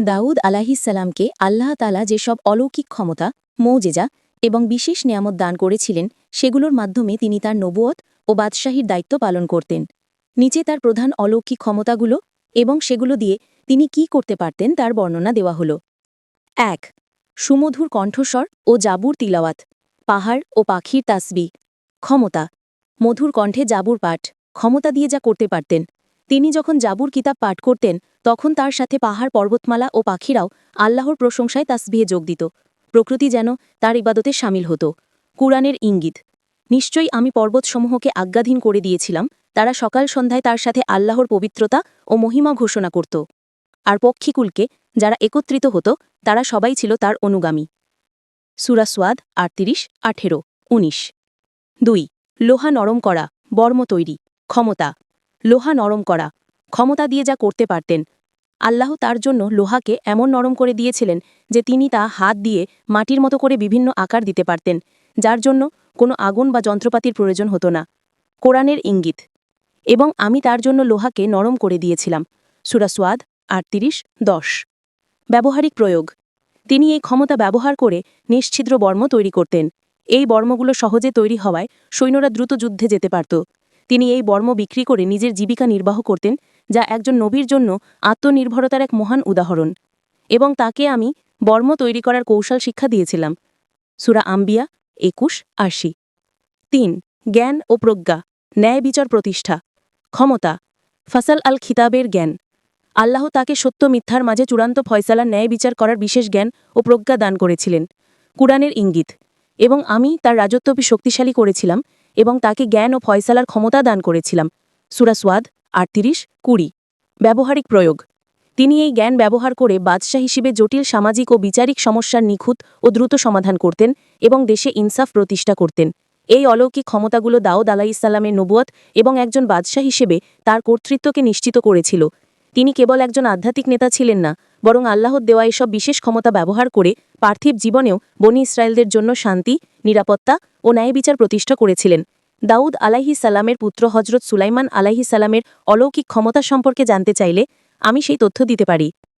দাউদ আলাহিসাল্লামকে আল্লাহ তালা যেসব অলৌকিক ক্ষমতা, মৌজেজা এবং বিশেষ নিয়ামত দান করেছিলেন, সেগুলোর মাধ্যমে তিনি তার নবুয়ত ও বাদশাহীর দায়িত্ব পালন করতেন। নিচে তার প্রধান অলৌকিক ক্ষমতাগুলো এবং সেগুলো দিয়ে তিনি কি করতে পারতেন তার বর্ণনা দেওয়া হল। এক, সুমধুর কণ্ঠস্বর ও জাবুর তিলাওয়াত, পাহাড় ও পাখির তাসবি। ক্ষমতা, মধুর কণ্ঠে জাবুর পাঠ, ক্ষমতা দিয়ে যা করতে পারতেন। তিনি যখন জাবুর কিতাব পাঠ করতেন, তখন তার সাথে পাহাড়, পর্বতমালা ও পাখিরাও আল্লাহর প্রশংসায় তাসবিহে যোগ দিত। প্রকৃতি যেন তার ইবাদতে সামিল হতো। কুরআনের ইঙ্গিত, নিশ্চয়ই আমি পর্বতসমূহকে আজ্ঞাধীন করে দিয়েছিলাম, তারা সকাল সন্ধ্যায় তার সাথে আল্লাহর পবিত্রতা ও মহিমা ঘোষণা করত। আর পক্ষীকুলকে, যারা একত্রিত হতো, তারা সবাই ছিল তার অনুগামী। সুরাসওয়াদ আটত্রিশ, আঠেরো, উনিশ। দুই, লোহা নরম করা, বর্ম তৈরি, ক্ষমতা লোহা নরম করা। ক্ষমতা দিয়ে যা করতে পারতেন। আল্লাহ তার জন্য লোহাকে এমন নরম করে দিয়েছিলেন যে তিনি তা হাত দিয়ে মাটির মতো করে বিভিন্ন আকার দিতে পারতেন, যার জন্য কোনো আগুন বা যন্ত্রপাতির প্রয়োজন হতো না। কোরআনের ইঙ্গিত, এবং আমি তার জন্য লোহাকে নরম করে দিয়েছিলাম। সুরাসওয়াদ আটত্রিশ, দশ। ব্যবহারিক প্রয়োগ, তিনি এই ক্ষমতা ব্যবহার করে নিশ্ছিদ্র বর্ম তৈরি করতেন। এই বর্মগুলো সহজে তৈরি হওয়ায় সৈন্যরা দ্রুত যুদ্ধে যেতে পারত। তিনি এই বর্ম বিক্রি করে নিজের জীবিকা নির্বাহ করতেন, যা একজন নবীর জন্য আত্মনির্ভরতার এক মহান উদাহরণ। এবং তাকে আমি বর্ম তৈরি করার কৌশল শিক্ষা দিয়েছিলাম। সুরা আম্বিয়া, একুশ, আশি। তিন, জ্ঞান ও প্রজ্ঞা, ন্যায় বিচার প্রতিষ্ঠা। ক্ষমতা, ফাসাল আল খিতাবের জ্ঞান। আল্লাহ তাকে সত্য মিথ্যার মাঝে চূড়ান্ত ফয়সালা ন্যায় বিচার করার বিশেষ জ্ঞান ও প্রজ্ঞা দান করেছিলেন। কুরআনের ইঙ্গিত এবং আমি তার রাজত্বপি শক্তিশালী করেছিলাম এবং তাকে জ্ঞান ও ফয়সালার ক্ষমতা দান করেছিলাম। সুরাসওয়াদ আটত্রিশ, কুড়ি। ব্যবহারিক প্রয়োগ। তিনি এই জ্ঞান ব্যবহার করে বাদশাহ হিসেবে জটিল সামাজিক ও বিচারিক সমস্যার নিখুঁত ও দ্রুত সমাধান করতেন এবং দেশে ইনসাফ প্রতিষ্ঠা করতেন। এই অলৌকিক ক্ষমতাগুলো দাউদ আলাহ ইসলামের নবুয়ত এবং একজন বাদশাহ হিসেবে তার কর্তৃত্বকে নিশ্চিত করেছিল। তিনি কেবল একজন আধ্যাত্মিক নেতা ছিলেন না বরং আল্লাহর দেওয়া এসব বিশেষ ক্ষমতা ব্যবহার করে পার্থিব জীবনেও বনি ইসরায়েলদের জন্য শান্তি, নিরাপত্তা ও ন্যায় বিচার প্রতিষ্ঠা করেছিলেন। দাউদ আলাহি সালামের পুত্র হজরত সুলাইমান আলাহি সালামের অলৌকিক ক্ষমতা সম্পর্কে জানতে চাইলে আমি সেই তথ্য দিতে পারি।